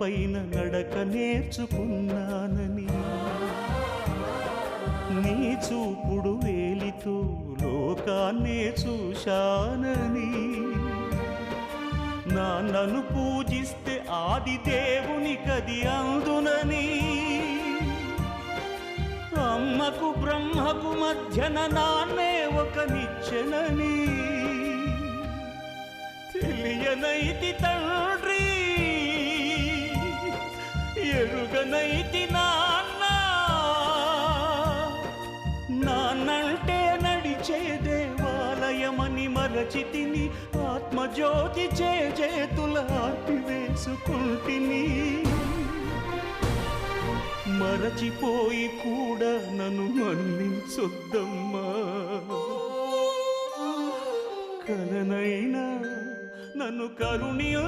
పైన నడక నేర్చుకున్నానని. నీ చూపుడు వేలితో లోకాన్నే చూశానని. నన్ను పూజిస్తే ఆది దేవుని కది అందునని. అమ్మకు బ్రహ్మకు మధ్యన నాన్నే ఒక నిచ్చెనని. తెలియనైతి తండ్రి నైతి నాన్న. నాన్నంటే నడిచే దేవాలయమని మరచితిని ఆత్మజ్యోతి చే చేతుల వేసుకుంటిని. మరచిపోయి కూడా నన్ను మన్నించొద్దమ్మా. కలనైనా నన్ను కరుణియో